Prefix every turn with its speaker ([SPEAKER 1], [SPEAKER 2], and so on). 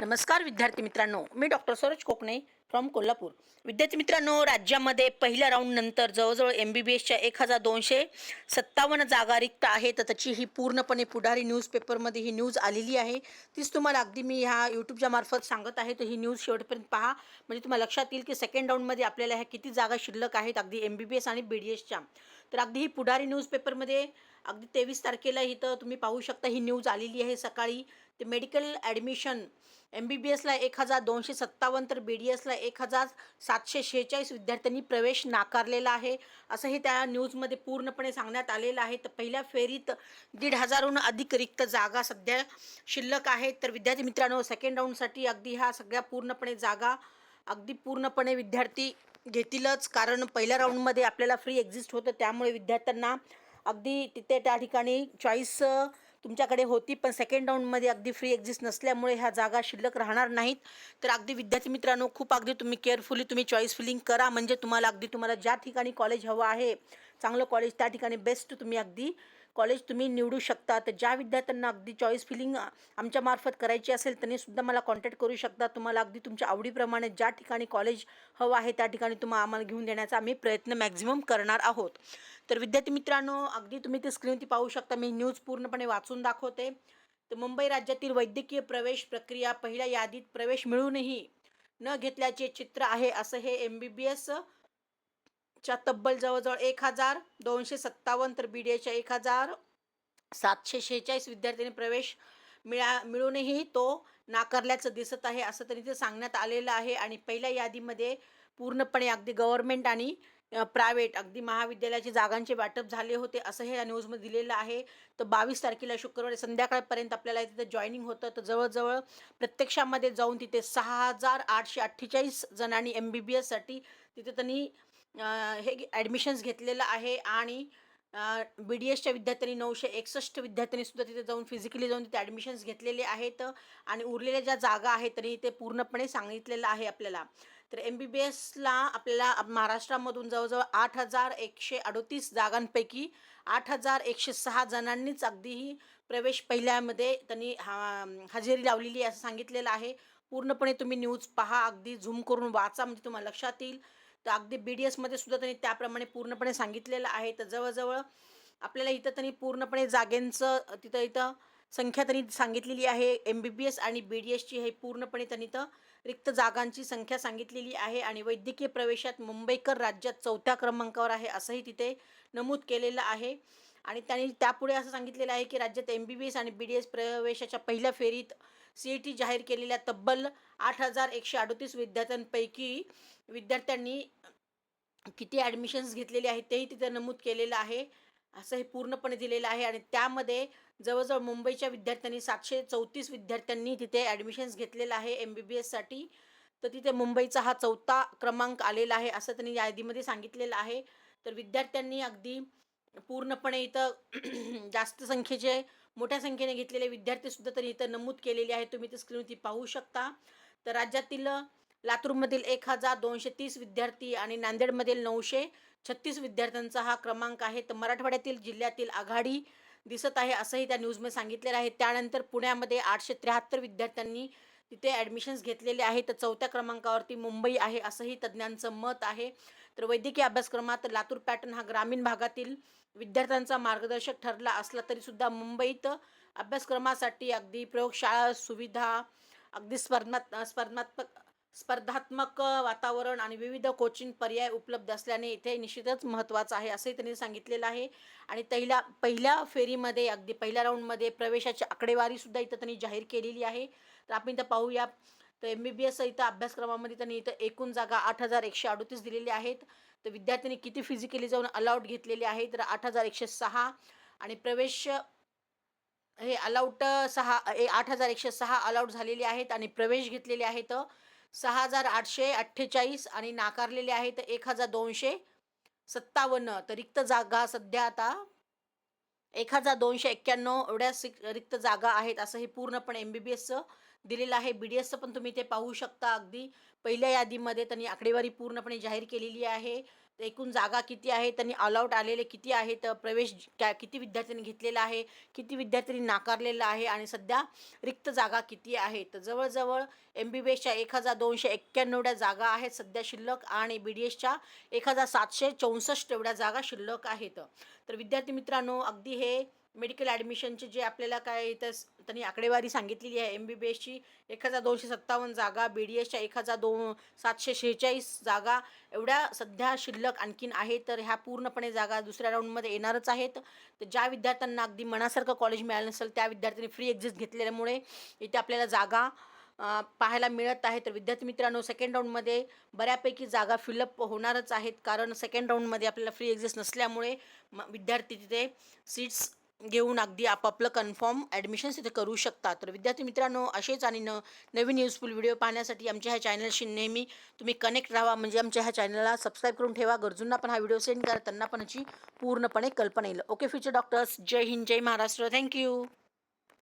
[SPEAKER 1] नमस्कार विद्यार्थी मित्रांनो मी डॉक्टर सरोज कोकणे फ्रॉम कोल्हापूर. विद्यार्थी मित्रांनो राज्यामध्ये पहिल्या राऊंडनंतर जवळजवळ एम बी बी एसच्या एक हजार दोनशे सत्तावन्न जागा रिक्त आहे तर त्याची ही पूर्णपणे पुढारी न्यूजपेपरमध्ये ही न्यूज आलेली आहे. तीच तुम्हाला अगदी मी ह्या यूट्यूबच्या मार्फत सांगत आहे. तर ही न्यूज शेवटपर्यंत पहा. म्हणजे तुम्हाला लक्षात येईल की सेकंड राऊंडमध्ये आपल्याला ह्या किती जागा शिल्लक आहेत अगदी एम बी बी एस आणि बी डी एसच्या तर अगदी ही पुढारी न्यूजपेपरमध्ये अगदी तेवीस तारखेला इथं तुम्ही पाहू शकता ही न्यूज आलेली आहे सकाळी. ते medical admission M B B एसला एक हजार दोनशे सत्तावन्न तर बी डी एसला एक हजार सातशे शेहेचाळीस विद्यार्थ्यांनी प्रवेश नाकारलेला आहे. असंही त्या न्यूजमध्ये पूर्णपणे सांगण्यात आलेलं आहे. तर पहिल्या फेरीत दीड हजारहून अधिक रिक्त जागा सध्या शिल्लक आहेत. तर विद्यार्थी मित्रांनो सेकंड राऊंडसाठी अगदी ह्या सगळ्या पूर्णपणे जागा अगदी पूर्णपणे विद्यार्थी घेतीलच. कारण पहिल्या राऊंडमध्ये आपल्याला फ्री एक्झिस्ट होतं. त्यामुळे विद्यार्थ्यांना अगदी तिथे त्या ठिकाणी चॉईस तुमच्याकडे होती पण सेकंड राऊंडमध्ये अगदी फ्री एक्झिस्ट नसल्यामुळे ह्या जागा शिल्लक राहणार नाहीत. तर अगदी विद्यार्थी मित्रांनो खूप अगदी तुम्ही केअरफुली तुम्ही चॉईस फिलिंग करा. म्हणजे तुम्हाला अगदी तुम्हाला ज्या ठिकाणी कॉलेज हवं आहे चांगलं कॉलेज त्या ठिकाणी बेस्ट तुम्ही अगदी कॉलेज तुम्ही निवडू शकता तर ज्या विद्यार्थ्यांना अगदी चॉईस फिलिंग आमच्यामार्फत करायची असेल त्यांनी सुद्धा मला कॉन्टॅक्ट करू शकता. तुम्हाला अगदी तुमच्या आवडीप्रमाणे ज्या ठिकाणी कॉलेज हवं आहे त्या ठिकाणी तुम्हाला आम्हाला घेऊन देण्याचा आम्ही प्रयत्न मॅक्झिमम करणार आहोत. तर विद्यार्थी मित्रांनो अगदी तुम्ही ते स्क्रीनवरती पाहू शकता. मी न्यूज पूर्णपणे वाचून दाखवते. तर मुंबई राज्यातील वैद्यकीय प्रवेश प्रक्रिया पहिल्या यादीत प्रवेश मिळूनही न घेतल्याचे चित्र आहे असं हे एम बी बी एस च्या तब्बल जवळजवळ एक हजार दोनशे सत्तावन्न तर बी डी एच्या एक हजार सातशे शेहेचाळीस विद्यार्थ्यांनी प्रवेश मिळा मिळूनही तो नाकारल्याचं दिसत आहे असं तरी ते सांगण्यात आलेलं आहे. आणि पहिल्या यादीमध्ये पूर्णपणे अगदी गव्हर्मेंट आणि प्रायव्हेट अगदी महाविद्यालयाचे जागांचे वाटप झाले होते असं हे या न्यूजमध्ये दिलेलं आहे. तर बावीस तारखेला शुक्रवारी संध्याकाळपर्यंत आपल्याला तिथे जॉईनिंग होतं. तर जवळजवळ प्रत्यक्षामध्ये जाऊन तिथे सहा हजार आठशे अठ्ठेचाळीस जणांनी एम बी बी एससाठी तिथे त्यांनी हे ॲडमिशन्स घेतलेलं आहे आणि बी डी एसच्या विद्यार्थ्यांनी नऊशे एकसष्ट विद्यार्थ्यांनीसुद्धा तिथे जाऊन फिजिकली जाऊन तिथे ॲडमिशन्स घेतलेले आहेत आणि उरलेल्या ज्या जागा आहेत तरी ते पूर्णपणे सांगितलेलं आहे आपल्याला. तर एम बी बी एसला आपल्याला महाराष्ट्रामधून जवळजवळ आठ हजार एकशे अडोतीस जागांपैकी आठ हजार एकशे सहा जणांनीच अगदीही प्रवेश पहिल्यामध्ये त्यांनी हा हजेरी लावलेली आहे असं सांगितलेलं आहे. पूर्णपणे तुम्ही न्यूज पहा अगदी झूम करून वाचा म्हणजे तुम्हाला लक्षात येईल. तर अगदी बी डी एसमध्ये सुद्धा त्यांनी त्याप्रमाणे पूर्णपणे सांगितलेलं आहे. तर जवळजवळ आपल्याला इथं त्यांनी पूर्णपणे जागेंचं तिथं इथं संख्या त्यांनी सांगितलेली आहे. एम बी बी एस आणि बी डी एसची हे पूर्णपणे त्यांनी तर रिक्त जागांची संख्या सांगितलेली आहे. आणि वैद्यकीय प्रवेशात मुंबईकर राज्यात चौथ्या क्रमांकावर आहे असंही तिथे नमूद केलेलं आहे. आणि त्यांनी त्यापुढे असं सांगितलेलं आहे की राज्यात एम बी बी एस आणि बी डी एस प्रवेशाच्या पहिल्या फेरीत सी ई टी जाहीर केलेल्या तब्बल आठ हजार एकशे अडतीस विद्यार्थ्यांपैकी विद्यार्थ्यांनी किती ॲडमिशन्स घेतलेले आहेत तेही तिथे नमूद केलेलं आहे. असं हे पूर्णपणे दिलेलं आहे आणि त्यामध्ये जवळजवळ मुंबईच्या विद्यार्थ्यांनी सातशे चौतीस विद्यार्थ्यांनी तिथे ॲडमिशन्स घेतलेलं आहे एम बी बी एससाठी तर तिथे मुंबईचा हा चौथा क्रमांक आलेला आहे असं त्यांनी यादीमध्ये सांगितलेलं आहे. तर विद्यार्थ्यांनी अगदी पूर्णपणे इथं जास्त संख्येचे मोठ्या संख्येने घेतलेले विद्यार्थीसुद्धा तरी इथं नमूद केलेले आहे तुम्ही ते स्क्रीनवरती पाहू शकता. तर राज्यातील लातूरमधील एक हजार दोनशे तीस विद्यार्थी आणि नांदेडमधील नऊशे छत्तीस विद्यार्थ्यांचा हा क्रमांक आहे. तर मराठवाड्यातील जिल्ह्यातील आघाडी दिसत आहे असंही त्या न्यूजमध्ये सांगितलेलं आहे. त्यानंतर पुण्यामध्ये आठशे त्र्याहत्तर विद्यार्थ्यांनी तिथे ॲडमिशन्स घेतलेले आहे तर चौथ्या क्रमांकावरती मुंबई आहे असंही तज्ज्ञांचं मत आहे. तर वैद्यकीय अभ्यासक्रमात लातूर पॅटर्न हा ग्रामीण भागातील विद्यार्थ्यांचा मार्गदर्शक ठरला असला तरीसुद्धा मुंबईत अभ्यासक्रमासाठी अगदी प्रयोगशाळा सुविधा अगदी स्पर्धात स्पर्धात्मक स्पर्धात्मक वातावरण आणि विविध कोचिंग पर्याय उपलब्ध असल्याने इथे निश्चितच महत्त्वाचं आहे असंही त्यांनी सांगितलेलं आहे. आणि पहिल्या पहिल्या फेरीमध्ये अगदी पहिल्या राऊंडमध्ये प्रवेशाची आकडेवारीसुद्धा इथं त्यांनी जाहीर केलेली आहे. तर आपण इथं पाहूया तर एम बी बी एस इथं अभ्यासक्रमामध्ये त्यांनी इथं एकूण जागा आठ हजार एकशे अडोतीस दिलेल्या आहेत. तर विद्यार्थ्यांनी किती फिजिकली जाऊन अलाउड घेतलेली आहे तर आठ हजार एकशे सहा आणि प्रवेश हे अलाउट सहा ए आठ हजार एकशे सहा अलाउड झालेले आहेत आणि प्रवेश घेतलेले आहेत. सहा हजार आठशे अठ्ठेचाळीस आणि नाकारलेले आहेत. एक हजार दोनशे सत्तावन्न. तर रिक्त जागा सध्या आता एक हजार दोनशे एक्क्याण्णव एवढ्या सिक रिक्त जागा आहेत असं हे पूर्णपणे एम बी बी एसचं दिलेलं आहे. बी डी एसचं पण तुम्ही ते पाहू शकता. अगदी पहिल्या यादीमध्ये त्यांनी आकडेवारी पूर्णपणे जाहीर केलेली आहे. एकूण जागा किती आहे? त्यांनी ऑलआउट आलेले किती आहेत? प्रवेश क्या किती विद्यार्थ्यांनी घेतलेला आहे? किती विद्यार्थ्यांनी नाकारलेला आहे? आणि सध्या रिक्त जागा किती आहेत तर जवळजवळ एम बी बी एसच्या एक हजार दोनशे एक्क्याण्णवड्या जागा आहेत. सध्या शिल्लक आणि बी डी एसच्या एक हजार सातशे चौसष्ट एवढ्या जागा शिल्लक आहेत. तर विद्यार्थी मित्रांनो अगदी हे मेडिकल ॲडमिशनचे जे आपल्याला काय इथं त्यांनी आकडेवारी सांगितलेली आहे एम बी बी एसची एक हजार दोनशे सत्तावन्न जागा बी डी एसच्या एक हजार दोन सातशे शेहेचाळीस जागा एवढ्या सध्या शिल्लक आणखीन आहेत तर ह्या पूर्णपणे जागा दुसऱ्या राऊंडमध्ये येणारच आहेत. तर ज्या विद्यार्थ्यांना अगदी मनासारखं कॉलेज मिळालं नसेल त्या विद्यार्थ्यांनी फ्री एक्झिट घेतलेल्यामुळे इथे आपल्याला जागा पाहायला मिळत आहे. तर विद्यार्थी मित्रांनो सेकंड राऊंडमध्ये बऱ्यापैकी जागा फिलअप होणारच आहेत कारण सेकंड राऊंडमध्ये आपल्याला फ्री एक्झिस्ट नसल्यामुळे म विद्यार्थी तिथे सीट्स घेऊन अगदी आपापलं कन्फर्म ॲडमिशन्स तिथे करू शकतात तर विद्यार्थी मित्रांनो असेच आणि न नवीन युजफुल व्हिडिओ पाहण्यासाठी आमच्या ह्या चॅनलशी नेहमी तुम्ही कनेक्ट राहा. म्हणजे आमच्या ह्या चॅनलला सबस्क्राईब करून ठेवा. गरजूंना पण हा व्हिडिओ सेंड करा. त्यांना पण याची पूर्णपणे कल्पना येईल. ओके फ्युचर डॉक्टर्स जय हिंद जय महाराष्ट्र. Thank you